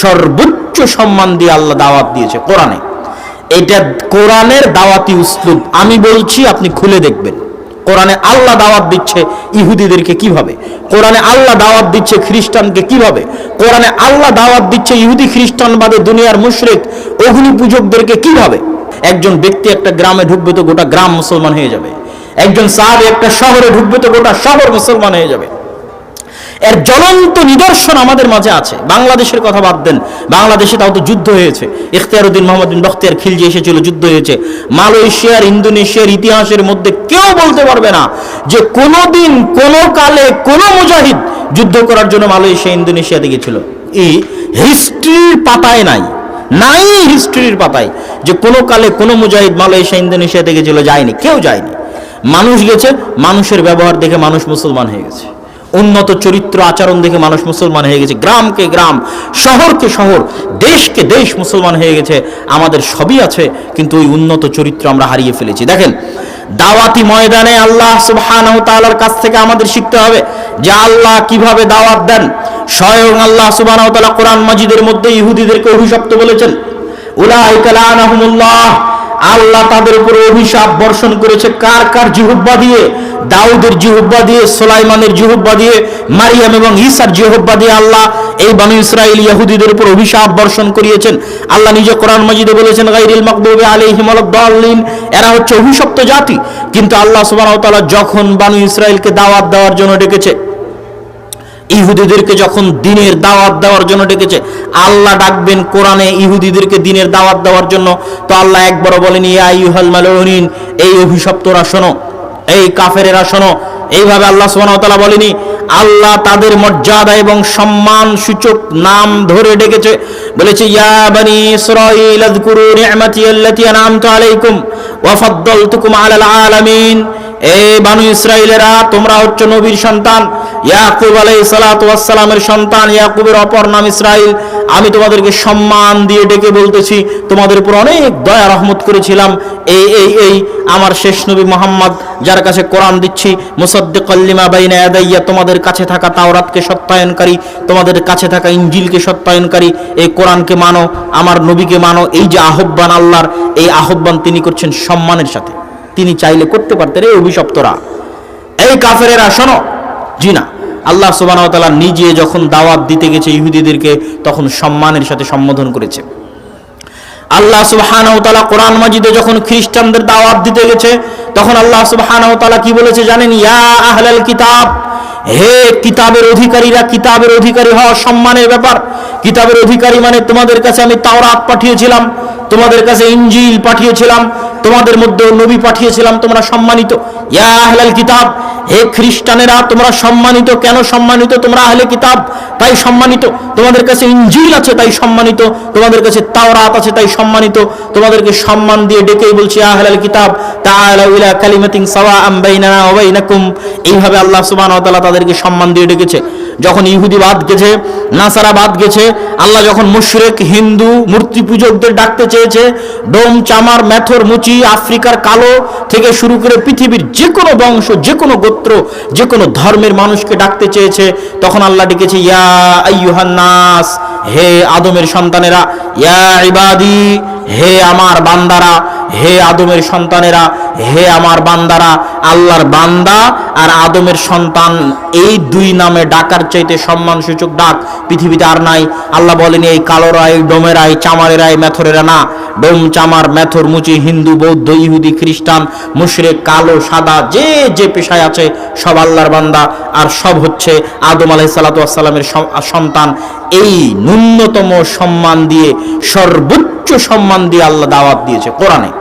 সর্বোচ্চ সম্মান দিয়ে আল্লাহ দাওয়াত দিয়েছে কোরআনে। এটা কোরআনের দাওয়াতি উসলুব। আমি বলছি, আপনি খুলে দেখবেন। কোরআনে আল্লাহ দাওয়াত দিচ্ছে ইহুদিদেরকে কীভাবে? কোরআনে আল্লাহ দাওয়াত দিচ্ছে খ্রিস্টানকে কীভাবে? কোরআনে আল্লাহ দাওয়াত দিচ্ছে ইহুদি খ্রিস্টান বাদে দুনিয়ার মুশরিক অগ্নি পূজকদেরকে কীভাবে? একজন ব্যক্তি একটা গ্রামে ঢুকবে তো গোটা গ্রাম মুসলমান হয়ে যাবে। একজন সাহাবি একটা শহরে ঢুকবে তো গোটা শহর মুসলমান হয়ে যাবে। এর জ্বলন্ত নিদর্শন আমাদের মাঝে আছে। বাংলাদেশের কথা বাদ দেন। বাংলাদেশে তাও তো যুদ্ধ হয়েছে। ইখতিয়ারুদ্দিন মোহাম্মদ বিন বখতিয়ার খিলজি এসেছিল, যুদ্ধ হয়েছে। মালয়েশিয়ার, ইন্দোনেশিয়ার ইতিহাসের মধ্যে কেউ বলতে পারবে না যে কোনোদিন কোনো কালে কোনো মুজাহিদ যুদ্ধ করার জন্য মালয়েশিয়া ইন্দোনেশিয়াতে গেছিল এই হিস্ট্রির পাতায় নাই। নাই হিস্ট্রির পাতায় যে কোনো কালে কোনো মুজাহিদ মালয়েশিয়া ইন্দোনেশিয়াতে গেছিল যায়নি। কেউ যায়নি। মানুষ গেছে, মানুষের ব্যবহার দেখে মানুষ মুসলমান হয়ে গেছে। উন্নত চরিত্র আচরণ দেখে মানুষ মুসলমান হয়ে গেছে। গ্রামকে গ্রাম, শহরকে শহর, দেশকে দেশ মুসলমান হয়ে গেছে। আমাদের সবই আছে, কিন্তু ওই উন্নত চরিত্র আমরা হারিয়ে ফেলেছি। দেখেন, দাওয়াতি ময়দানে আল্লাহ সুবহানাহু তাআলার কাছ থেকে আমাদের শিখতে হবে যে আল্লাহ কীভাবে দাওয়াত দেন। স্বয়ং আল্লাহ সুবহানাহু তাআলা কোরআন মাজিদের মধ্যে ইহুদিদেরকে অভিশপ্ত বলেছেন। উলাইকা লানাহুমুল্লাহ। আল্লাহ তাদের উপরে অভিশাপ বর্ষণ করেছে। কার কার জিহুব্বা দিয়ে দাউদের জিহুব্বা দিয়ে, সোলাইমানের জিহুব্বা দিয়ে, মারিয়াম এবং ঈসার জিহুব্বা দিয়ে আল্লাহ এই বানু ইসরায়েল ইহুদিদের উপর অভিশাপ বর্ষণ করিয়েছেন। আল্লাহ নিজে কোরআন মাজিদে বলেছেন গাইরিল মাকদুবি আলাইহিম ওয়ালাদ-দাল্লিন এরা হচ্ছে অভিশপ্ত জাতি। কিন্তু আল্লাহ তাআলা যখন বানু ইসরায়েলকে দাওয়াত দেওয়ার জন্য ডেকেছে, ইহুদিদেরকে যখন দিনের দাওয়াত দেওয়ার জন্য ডেকেছে, আল্লাহ ডাকবেন কোরআনে ইহুদিদেরকে দিনের দাওয়াত দেওয়ার জন্য। তো আল্লাহ একবারও বলেনি, ইয়া আইয়ুহাল মালউনিন, এই অভিশপ্তরা শোনো। এই কাফেরেরা শোনো, এইভাবে আল্লাহ সুবাহতালা বলেনি, আল্লাহ তাদের মর্যাদা এবং সম্মান সূচক নাম ধরে ডেকেছে। বলেছে, ইয়া বানি ইসরাঈল, আযকুরু নি'মাতি আল্লাতী আন'আমতু আলাইকুম ওয়া ফাদ্দালতুকুম আলাল আলামিন। এ বানু ইসরায়েলেরা তোমরা হচ্ছে নবীর সন্তান। ইয়াকুব সালামের সন্তান ইয়াকুবের অপর নাম ইসরাইল। আমি তোমাদেরকে সম্মান দিয়ে ডেকে বলতেছি, তোমাদের উপর অনেক দয়া, রহমত করেছিলাম। এই এই এই আমার শেষ নবী মোহাম্মদ, যার কাছে কোরআন দিচ্ছি, মুসাদ্দিকাল লিমা বাইনা ইয়াদাইয়া, তোমাদের কাছে থাকা তাওরাতকে সত্যায়নকারী, তোমাদের কাছে থাকা ইনজিলকে সত্যায়নকারী, এই কোরআনকে মানো, আমার নবীকে মানো, এই যে আহ্বান আল্লাহর, এই আহ্বান তিনি করছেন সম্মানের সাথে। তিনি চাইলে করতে পারতেন এই অভিশপ্তরা। এই কাফেরেরা, শোনো জি না। আল্লাহ ওয়া নিজে যখন দাওয়াত দিতে গেছে ইহুদিদেরকে, তখন সম্মানের সাথে সম্বোধন করেছে। আল্লাহ সুবহানাহু ওয়া কোরআন মাজিদে যখন খ্রিস্টানদের দাওয়াত দিতে গেছে, তখন আল্লাহ সুবহানাহু ওয়া কি বলেছে জানেন? ইয়া আহলাল কিতাব, হে কিতাবের অধিকারীরা, কিতাবের অধিকারী হওয়া সম্মানের ব্যাপার। কিতাবের অধিকারী মানে তোমাদের কাছে আমি তাওরাত পাঠিয়েছিলাম, তোমাদের কাছে ইঞ্জিল পাঠিয়েছিলাম তোমাদের মধ্যে নবী পাঠিয়েছিলাম, তোমরা সম্মানিত। ইয়া আহলাল কিতাব, হে খ্রিস্টানেরা, তোমরা সম্মানিত। কেন সম্মানিত? তোমরা আহলে কিতাব, তাই সম্মানিত। তোমাদের কাছে ইঞ্জিল আছে, তাই সম্মানিত। তোমাদের কাছে তাওরাত আছে, তাই সম্মানিত। তোমাদেরকে সম্মান দিয়ে ডেকেই বলছি আহলাল কিতাব তাআলা কালিমাতিন সাওয়াআম বাইনানা ওয়া বাইনাকুম। এইভাবে আল্লাহ সুবহানাহু ওয়া তাদেরকে সম্মান দিয়ে ডেকেছে। যখন ইহুদি বাদ গেছে নাসারা বাদ গেছে আল্লাহ যখন মুশরিক, হিন্দু, মূর্তি পূজকদের ডাকতে চেয়েছে, ডোম, চামার মেথর মুচি, আফ্রিকার কালো থেকে শুরু করে পৃথিবীর যে কোনো বংশ যে কোনো গোত্র যে কোনো ধর্মের মানুষকে ডাকতে চেয়েছে, তখন আল্লাহ ডেকেছে, ইয়া আইয়ুহান নাস, হে আদমের সন্তানেরা, ইয়া ইবাদি, হে আমার বান্দারা, হে আদমের সন্তানেরা হে আমার বান্দারা, আল্লাহর বান্দা আর আদমের সন্তান, এই দুই নামে ডাকার চাইতে সম্মানসূচক ডাক পৃথিবীতে আর নাই। আল্লাহ বলেনি, এই কালো রায় কালোরাই ডোমেরাই চামারেরাই মেথরেরা না। ডোম, চামার, মেথর, মুচি, হিন্দু, বৌদ্ধ, ইহুদি, খ্রিস্টান, মুশরেক, কালো, সাদা, যে যে পেশায় আছে, সব আল্লাহর বান্দা। আর সব হচ্ছে আদম আলাইহিস সালাতু ওয়াস সালামের সম- সন্তান। এই ন্যূনতম সম্মান দিয়ে, সর্বোচ্চ সম্মান দিয়ে আল্লাহ দাওয়াত দিয়েছে কোরআনে।